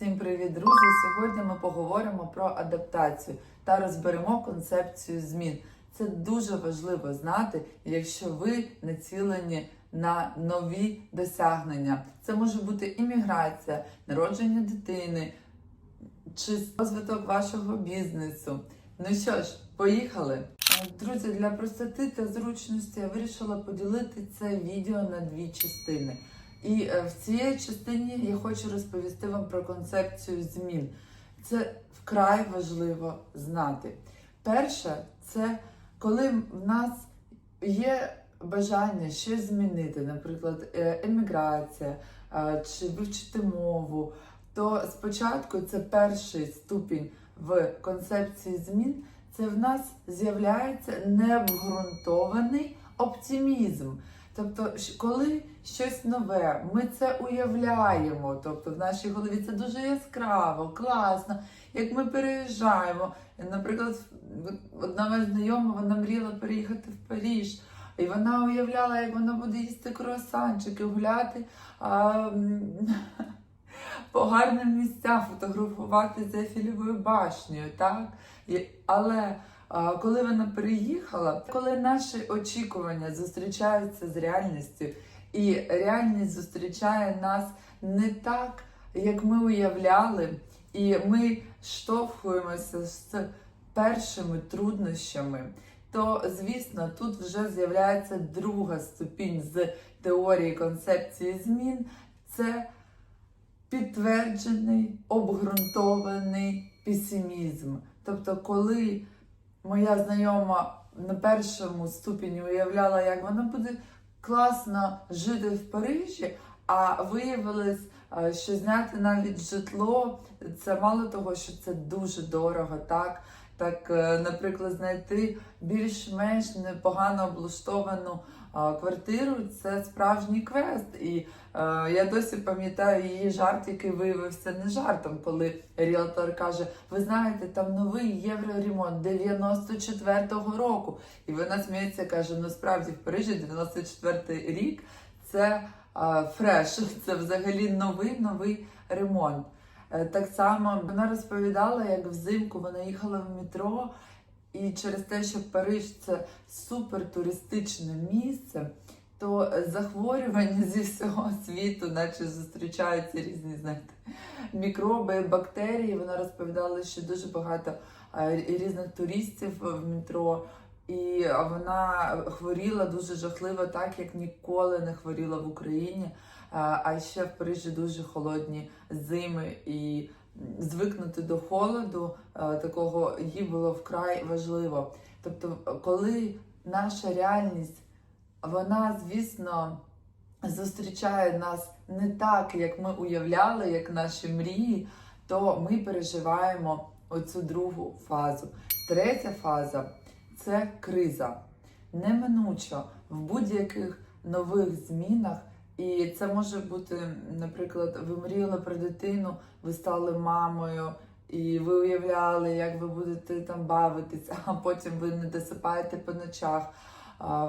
Всім привіт, друзі! Сьогодні ми поговоримо про адаптацію та розберемо концепцію змін. Це дуже важливо знати, якщо ви націлені на нові досягнення. Це може бути імміграція, народження дитини чи розвиток вашого бізнесу. Ну що ж, поїхали! Друзі, для простоти та зручності я вирішила поділити це відео на дві частини. І е, в цій частині я хочу розповісти вам про концепцію змін. Це вкрай важливо знати. Перше, це коли в нас є бажання щось змінити, наприклад, е, еміграція е, чи вивчити мову, то спочатку це перший ступінь в концепції змін. Це в нас з'являється необґрунтований оптимізм. Тобто, коли щось нове, ми це уявляємо. Тобто в нашій голові це дуже яскраво, класно. Як ми переїжджаємо. Наприклад, одна моя знайома вона мріяла переїхати в Паріж. І вона уявляла, як вона буде їсти круасанчики, гуляти а, по гарним місцям, фотографувати з Ефілєвою башнею. Так? І, але коли вона переїхала, коли наші очікування зустрічаються з реальністю, і реальність зустрічає нас не так, як ми уявляли, і ми штовхуємося з першими труднощами, то звісно тут вже з'являється друга ступінь з теорії концепції змін. Це підтверджений, обґрунтований песимізм. Тобто, коли моя знайома на першому ступені уявляла, як вона буде класно жити в Парижі, а виявилось, що зняти навіть житло, це мало того, що це дуже дорого, так. Так, е, наприклад, знайти більш-менш непогано облаштовану квартиру це справжній квест. І е, я досі пам'ятаю її жарт, який виявився не жартом, коли ріелтор каже: Ви знаєте, там новий євроремонт 94-го року. І вона сміється, каже: ну справді в Парижі 94-й рік це а, фреш, це взагалі новий новий ремонт. Е, Так само вона розповідала, як взимку вона їхала в метро, і через те, що Париж це супер туристичне місце, то захворювання зі всього світу, наче зустрічаються різні знаєте, мікроби, бактерії. Вона розповідала, що дуже багато різних туристів в метро. І вона хворіла дуже жахливо, так як ніколи не хворіла в Україні. А ще в Парижі дуже холодні зими, і звикнути до холоду е, такого їй було вкрай важливо. Тобто, коли наша реальність, вона, звісно, зустрічає нас не так, як ми уявляли, як наші мрії, то ми переживаємо оцю другу фазу. Третя фаза це криза. Неминучо в будь-яких нових змінах. І це може бути, наприклад, ви мріяли про дитину, ви стали мамою, і ви уявляли, як ви будете там бавитися, а потім ви не досипаєте по ночах,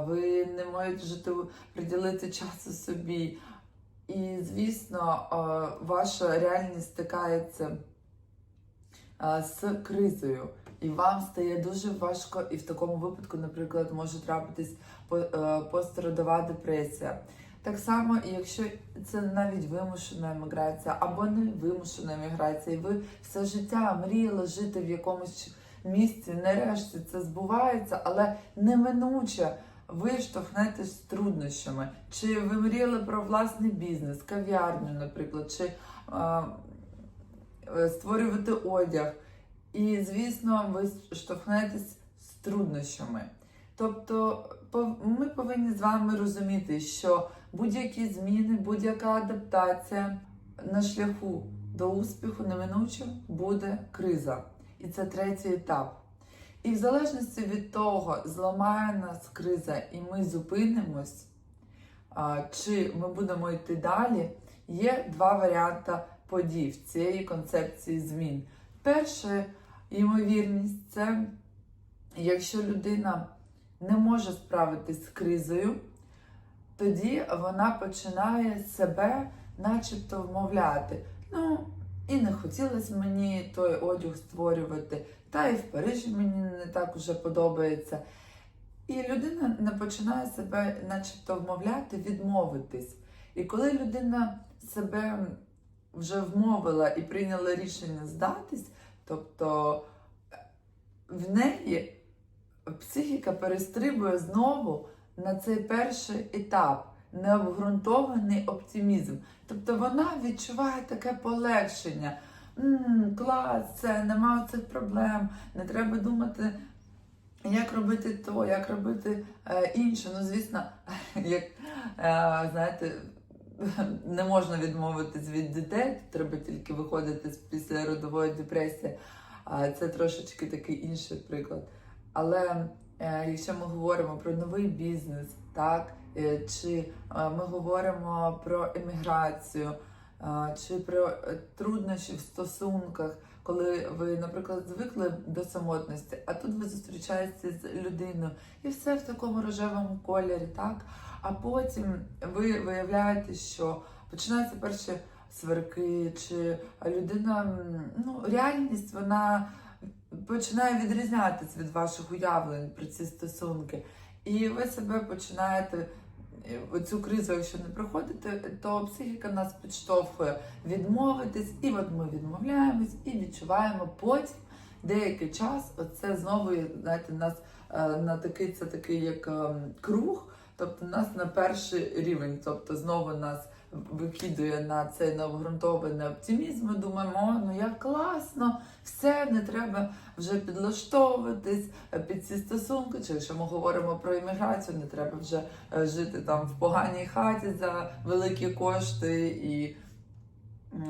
ви не можете приділити часу собі. І, звісно, ваша реальність стикається з кризою. І вам стає дуже важко, і в такому випадку, наприклад, може трапитись е, пострадова депресія. Так само, якщо це навіть вимушена еміграція або не вимушена еміграція, і ви все життя мріяли жити в якомусь місці, нарешті це збувається, але неминуче ви штовхнетесь з труднощами. Чи ви мріяли про власний бізнес, кав'ярню, наприклад, чи е, е, створювати одяг. І, звісно, ви штовхнетесь з труднощами. Тобто, ми повинні з вами розуміти, що будь-які зміни, будь-яка адаптація на шляху до успіху неминуче буде криза. І це третій етап. І в залежності від того, зламає нас криза і ми зупинимось, чи ми будемо йти далі, є два варіанти подій в цієї концепції змін. Перша ймовірність це якщо людина не може справитись з кризою, тоді вона починає себе начебто вмовляти. Ну, і не хотілося мені той одяг створювати, та і в Парижі мені не так уже подобається. І людина не починає себе, начебто, вмовляти, відмовитись. І коли людина себе вже вмовила і прийняла рішення здатись, тобто в неї психіка перестрибує знову на цей перший етап необґрунтований оптимізм. Тобто вона відчуває таке полегшення. м клас, це нема цих проблем, не треба думати, як робити то, як робити е, інше. Ну, звісно, як е, знаєте, не можна відмовитись від дітей, треба тільки виходити з післяродової депресії. А Це трошечки такий інший приклад. Але якщо ми говоримо про новий бізнес, так, е, чи е, ми говоримо про еміграцію, е, чи про е, труднощі в стосунках, коли ви, наприклад, звикли до самотності, а тут ви зустрічаєтеся з людиною, і все в такому рожевому кольорі, так? А потім ви виявляєте, що починаються перші сварки, чи людина, ну, реальність вона починає відрізнятися від ваших уявлень про ці стосунки. І ви себе починаєте е, цю кризу, якщо не проходите, то психіка нас підштовхує відмовитись, і от ми відмовляємось і відчуваємо потім деякий час. Оце знову знаєте, нас е, на такий це такий як ем, круг, тобто нас на перший рівень, тобто знову нас викидує на цей необґрунтований оптимізм. Ми думаємо, о, ну як класно, все не треба вже підлаштовуватись е, під ці стосунки. Чи якщо ми говоримо про імміграцію, не треба вже е, жити там в поганій хаті за великі кошти і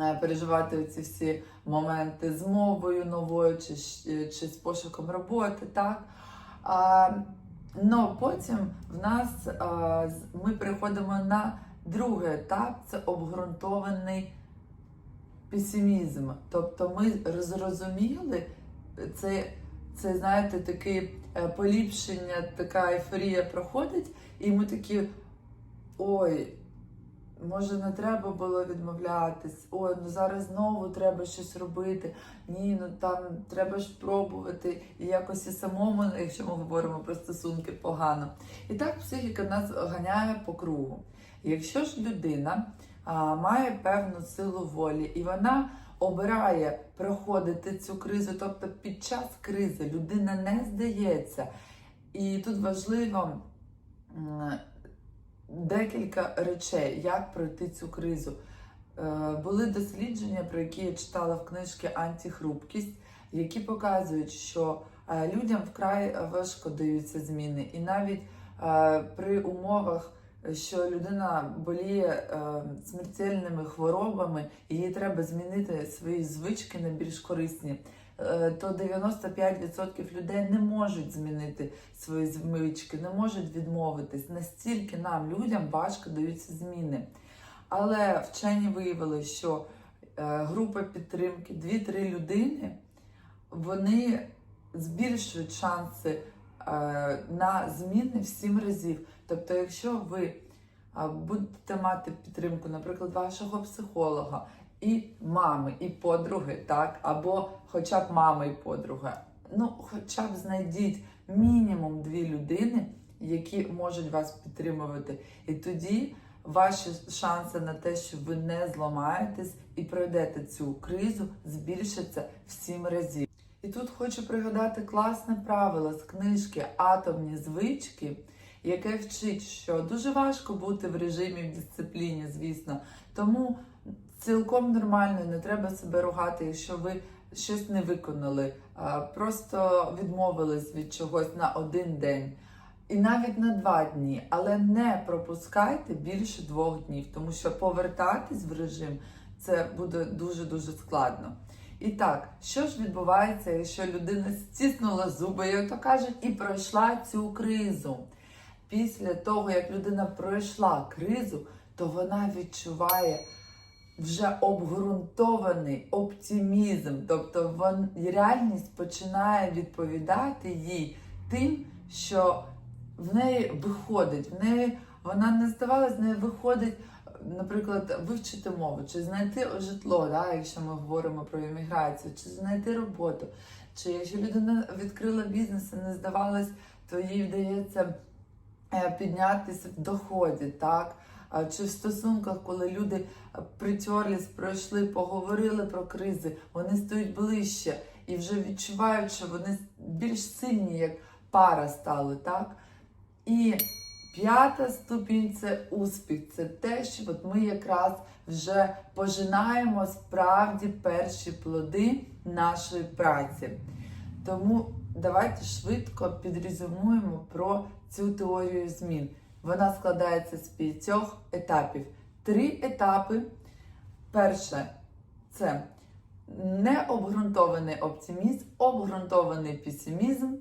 е, переживати ці всі моменти з мовою новою чи, чи з пошуком роботи, так. А, потім в нас а, ми переходимо на другий етап це обґрунтований песимізм. Тобто ми зрозуміли, це, це знаєте, таке е, поліпшення, така ейфорія проходить, і ми такі. Ой, може не треба було відмовлятись, ой, ну зараз знову треба щось робити. Ні, ну там треба ж пробувати і якось і самому, якщо ми говоримо про стосунки, погано. І так психіка нас ганяє по кругу. Якщо ж людина а, має певну силу волі і вона обирає проходити цю кризу, тобто під час кризи людина не здається. І тут важливо декілька речей, як пройти цю кризу. Е, Були дослідження, про які я читала в книжці Антихрупкість, які показують, що е, людям вкрай важко даються зміни, і навіть е, при умовах, що людина боліє е, смертельними хворобами, їй треба змінити свої звички на більш корисні. Е, То 95% людей не можуть змінити свої звички, не можуть відмовитись. Настільки нам, людям, важко даються зміни. Але вчені виявили, що е, група підтримки 2-3 людини вони збільшують шанси е, на зміни в 7 разів. Тобто, якщо ви будете мати підтримку, наприклад, вашого психолога, і мами, і подруги, так, або хоча б мама і подруга, ну, хоча б знайдіть мінімум дві людини, які можуть вас підтримувати. І тоді ваші шанси на те, що ви не зламаєтесь і пройдете цю кризу, збільшаться в 7 разів. І тут хочу пригадати класне правило з книжки Атомні звички, яке вчить, що дуже важко бути в режимі в дисципліні, звісно. Тому цілком нормально, не треба себе ругати, якщо ви щось не виконали, просто відмовились від чогось на один день. І навіть на два дні, але не пропускайте більше двох днів, тому що повертатись в режим це буде дуже дуже складно. І так, що ж відбувається, якщо людина стиснула зуби, як то кажуть, і пройшла цю кризу? Після того, як людина пройшла кризу, то вона відчуває вже обґрунтований оптимізм. Тобто вон, реальність починає відповідати їй тим, що в неї виходить, в неї вона не здавалась, в неї виходить наприклад, вивчити мову, чи знайти житло, да, якщо ми говоримо про імміграцію, чи знайти роботу, чи якщо людина відкрила бізнес і не здавалась, то їй вдається е, піднятися в доході, так? Чи в стосунках, коли люди притерлись, пройшли, поговорили про кризи, вони стають ближче і вже відчувають, що вони більш сильні, як пара стали, так? І п'ята ступінь це успіх. Це те, що от ми якраз вже пожинаємо справді перші плоди нашої праці. Тому давайте швидко підрезюмуємо про цю теорію змін. Вона складається з п'ятьох етапів. Три етапи. Перше це необґрунтований оптимізм, обґрунтований песимізм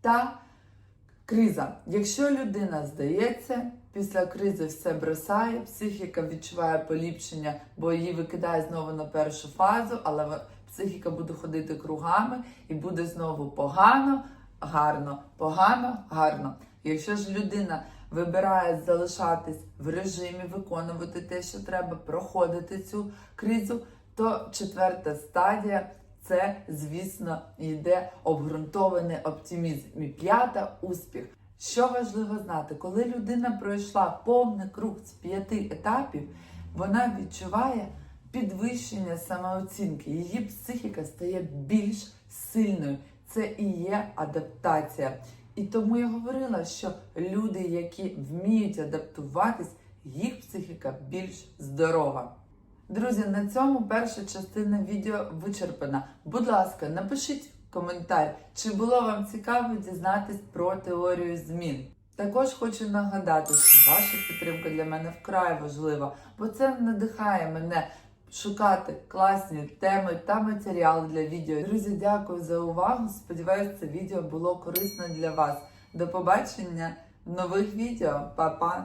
та криза. Якщо людина здається, після кризи все бросає, психіка відчуває поліпшення, бо її викидає знову на першу фазу, але психіка буде ходити кругами і буде знову погано, гарно, погано, гарно. Якщо ж людина вибирає залишатись в режимі, виконувати те, що треба, проходити цю кризу, то четверта стадія це, звісно, йде обґрунтований оптимізм. І п'ята успіх. Що важливо знати, коли людина пройшла повний круг з п'яти етапів, вона відчуває підвищення самооцінки. Її психіка стає більш сильною. Це і є адаптація. І тому я говорила, що люди, які вміють адаптуватись, їх психіка більш здорова. Друзі, на цьому перша частина відео вичерпана. Будь ласка, напишіть коментар, чи було вам цікаво дізнатись про теорію змін. Також хочу нагадати, що ваша підтримка для мене вкрай важлива, бо це надихає мене шукати класні теми та матеріали для відео. Друзі, дякую за увагу. Сподіваюсь, це відео було корисно для вас. До побачення в нових відео. Па-па!